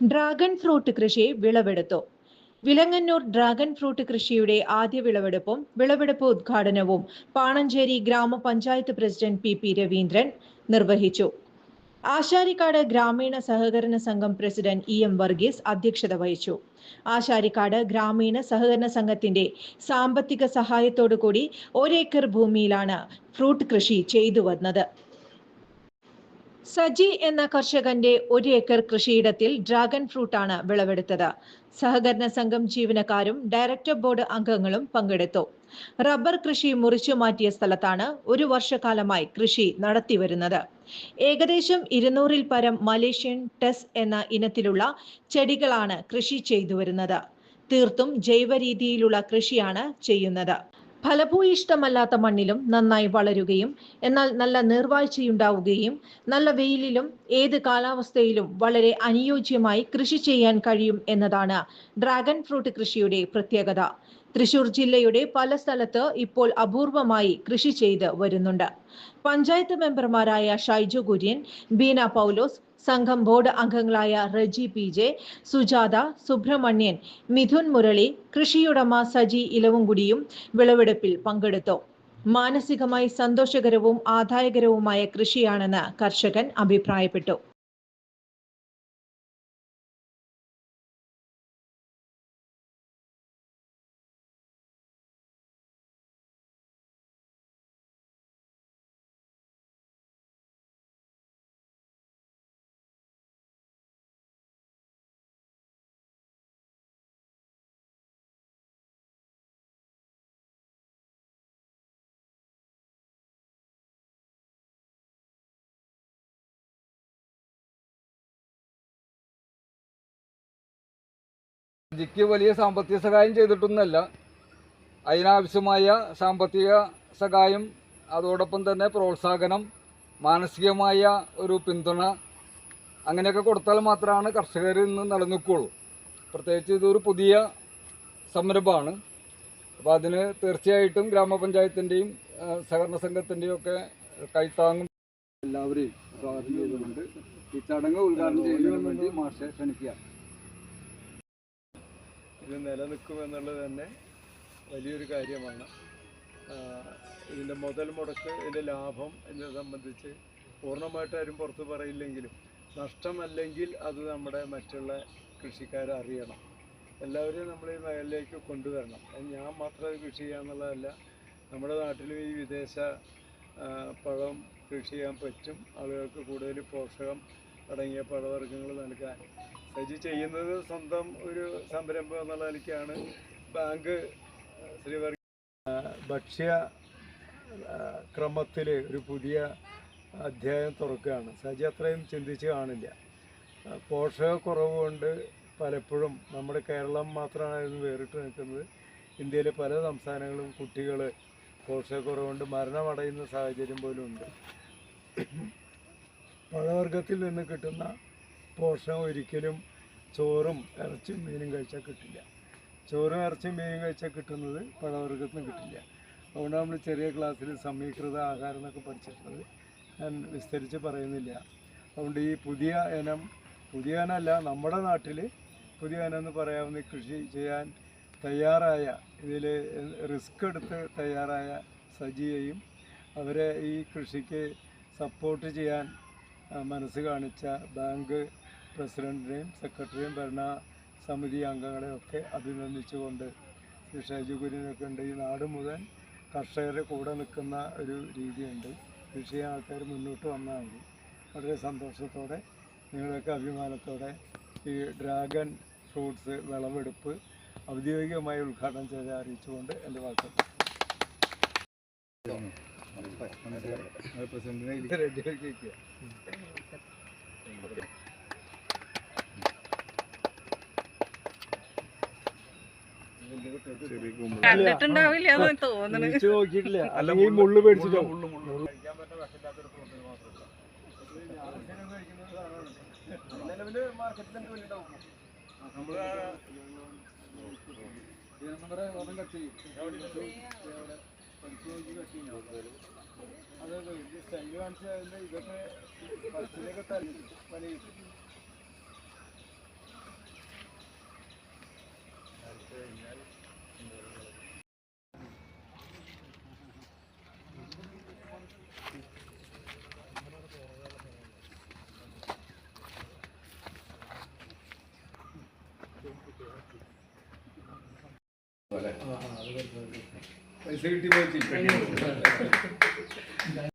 Dragon fruit കൃഷി വിളവെടുത്തു. Vilangannur dragon fruit കൃഷിയുടെ ആദ്യ വിളവെടുപ്പും വിളവെടുപ്പ് ഉദ്ഘാടനവും പാണഞ്ചേരി ഗ്രാമപഞ്ചായത്ത് പ്രസിഡന്റ് പി പി രവീന്ദ്രൻ നിർവഹിച്ചു. ആശാരിക്കാട് ഗ്രാമീണ സഹകരണ സംഘം പ്രസിഡന്റ് ഇ എം വർഗീസ് അധ്യക്ഷത വഹിച്ചു. ആശാരിക്കാട് ഗ്രാമീണ സഹകരണ സംഘത്തിന്റെ സാമ്പത്തിക സഹായത്തോടു കൂടി ഒരേക്കർ ഭൂമിയിലാണ് ഫ്രൂട്ട് കൃഷി ചെയ്തു വന്നത്. സജി എന്ന കർഷകന്റെ ഒരു ഏക്കർ കൃഷിയിടത്തിൽ ഡ്രാഗൺ ഫ്രൂട്ടാണ് വിളവെടുത്തത്. സഹകരണ സംഘം ജീവനക്കാരും ഡയറക്ടർ ബോർഡ് അംഗങ്ങളും പങ്കെടുത്തു. റബ്ബർ കൃഷി മുറിച്ചു മാറ്റിയ സ്ഥലത്താണ് ഒരു വർഷക്കാലമായി കൃഷി നടത്തിവരുന്നത്. ഏകദേശം ഇരുന്നൂറിൽ പരം മലേഷ്യൻ ടെസ് എന്ന ഇനത്തിലുള്ള ചെടികളാണ് കൃഷി ചെയ്തു വരുന്നത് തീർത്തും ജൈവ രീതിയിലുള്ള കൃഷിയാണ് ചെയ്യുന്നത്. ഫലഭൂയിഷ്ടമല്ലാത്ത മണ്ണിലും നന്നായി വളരുകയും എന്നാൽ നല്ല നീർവാഴ്ചയുണ്ടാവുകയും നല്ല വെയിലിലും ഏത് കാലാവസ്ഥയിലും വളരെ അനുയോജ്യമായി കൃഷി ചെയ്യാൻ കഴിയും എന്നതാണ് ഡ്രാഗൺ ഫ്രൂട്ട് കൃഷിയുടെ പ്രത്യേകത. തൃശൂർ ജില്ലയുടെ പല സ്ഥലത്ത് ഇപ്പോൾ അപൂർവമായി കൃഷി ചെയ്ത് വരുന്നുണ്ട്. പഞ്ചായത്ത് മെമ്പർമാരായ ഷൈജു കുര്യൻ ബീന പൗലോസ് സംഘം ബോർഡ് അംഗങ്ങളായ റജി പി ജെ സുജാത സുബ്രഹ്മണ്യൻ മിഥുൻ മുരളി കൃഷിയുടമ സജി ഇലവുംകുടിയും വിളവെടുപ്പിൽ പങ്കെടുത്തു. മാനസികമായി സന്തോഷകരവും ആദായകരവുമായ കൃഷിയാണെന്ന് കർഷകൻ അഭിപ്രായപ്പെട്ടു. ജിക്ക് വലിയ സാമ്പത്തിക സഹായം ചെയ്തിട്ടൊന്നുമല്ല. അതിനാവശ്യമായ സാമ്പത്തിക സഹായം അതോടൊപ്പം തന്നെ പ്രോത്സാഹനം മാനസികമായ ഒരു പിന്തുണ അങ്ങനെയൊക്കെ കൊടുത്താൽ മാത്രമാണ് കർഷകർ ഇന്ന് നിലനിൽക്കുള്ളൂ പ്രത്യേകിച്ച് ഇതൊരു പുതിയ സംരംഭമാണ്. അപ്പോൾ അതിന് തീർച്ചയായിട്ടും ഗ്രാമപഞ്ചായത്തിന്റെയും സഹകരണ സംഘത്തിന്റെയും ഒക്കെ കൈത്താങ്ങും എല്ലാവരെയും സ്വാഗതം ഈ ചടങ്ങ് ഉദ്ഘാടനം ചെയ്യുന്നതിന് വേണ്ടി മാഷെ ക്ഷണിക്കുക ഇത് നിലനിൽക്കുമെന്നുള്ളത് തന്നെ വലിയൊരു കാര്യമാണ്. ഇതിന്റെ മുതൽ മുടക്ക് ഇതിന്റെ ലാഭം എന്നെ സംബന്ധിച്ച് പൂർണമായിട്ട് ആരും പുറത്ത് പറയില്ലെങ്കിലും നഷ്ടമല്ലെങ്കിൽ അത് നമ്മുടെ മറ്റുള്ള കൃഷിക്കാരെ അറിയണം. എല്ലാവരെയും നമ്മൾ ഈ മേഖലയിലേക്ക് കൊണ്ടുവരണം. ഞാൻ മാത്രം കൃഷി ചെയ്യാന്നുള്ളതല്ല നമ്മുടെ നാട്ടിലും ഈ വിദേശ പഴം കൃഷി ചെയ്യാൻ പറ്റും. ആളുകൾക്ക് കൂടുതൽ പോഷകം അടങ്ങിയ പഴവർഗങ്ങൾ നൽകാൻ. സജി ചെയ്യുന്നത് സ്വന്തം ഒരു സംരംഭം എന്നുള്ള നിലയ്ക്കാണ്. ബാങ്ക് ശ്രീവർഗ ഭക്ഷ്യ ക്രമത്തിൽ ഒരു പുതിയ അധ്യായം തുറക്കുകയാണ്. സജി അത്രയും ചിന്തിച്ച് കാണില്ല. പോഷകക്കുറവ് കൊണ്ട് പലപ്പോഴും നമ്മുടെ കേരളം മാത്രമാണ് വേറിട്ട് നിൽക്കുന്നത്. ഇന്ത്യയിലെ പല സംസ്ഥാനങ്ങളും കുട്ടികൾ പോഷകക്കുറവ് കൊണ്ട് മരണമടയുന്ന സാഹചര്യം പോലും ഉണ്ട്. പഴവർഗത്തിൽ നിന്ന് കിട്ടുന്ന പോഷകം ഒരിക്കലും ചോറും ഇറച്ചിയും മീനും കഴിച്ചാൽ കിട്ടില്ല. ചോറും ഇറച്ചിയും മീനും കഴിച്ചാൽ കിട്ടുന്നത് പഴവർഗത്തിൽ നിന്ന് കിട്ടില്ല. അതുകൊണ്ട് നമ്മൾ ചെറിയ ക്ലാസ്സിൽ സമീകൃത ആഹാരം എന്നൊക്കെ പഠിച്ചിട്ടുള്ളത്. ഞാൻ വിസ്തരിച്ച് പറയുന്നില്ല. അതുകൊണ്ട് ഈ പുതിയ ഇനം പുതിയ ഇനമല്ല നമ്മുടെ നാട്ടിൽ പുതിയ ഇനം എന്ന് പറയാവുന്ന കൃഷി ചെയ്യാൻ തയ്യാറായ ഇതിൽ റിസ്ക് എടുത്ത് തയ്യാറായ സജിയെയും അവരെ ഈ കൃഷിക്ക് സപ്പോർട്ട് ചെയ്യാൻ മനസ്സ് കാണിച്ച ബാങ്ക് പ്രസിഡന്റിനെയും സെക്രട്ടറിയും ഭരണ സമിതി അംഗങ്ങളെയൊക്കെ അഭിനന്ദിച്ചുകൊണ്ട് ശ്രീ ഷൈജു കുര്യനൊക്കെ ഉണ്ട്. ഈ നാട് മുഴുവൻ കർഷകരുടെ കൂടെ നിൽക്കുന്ന ഒരു രീതിയുണ്ട്. കൃഷി ആൾക്കാർ മുന്നോട്ട് വന്നാൽ മതി വളരെ സന്തോഷത്തോടെ നിങ്ങളൊക്കെ അഭിമാനത്തോടെ ഈ ഡ്രാഗൺ ഫ്രൂട്ട്സ് വിളവെടുപ്പ് ഔദ്യോഗികമായി ഉദ്ഘാടനം ചെയ്ത് അറിയിച്ചുകൊണ്ട് എന്റെ വാക്കുകൾ പ്രസിഡന്റിനെ റെഡിയാക്കി വയ്ക്കുക കണ്ടിട്ടുണ്ടാവില്ല എന്ന് തോന്നുന്നു നോക്കി വെച്ചിരുന്നു അത് വലിയ സ്റ്റൈൽ കാണിച്ചതിന്റെ ഇതൊക്കെ ബസ്സിലൊക്കെ തല്ലി വലിയ Thank you. फैसिलिटी बहुत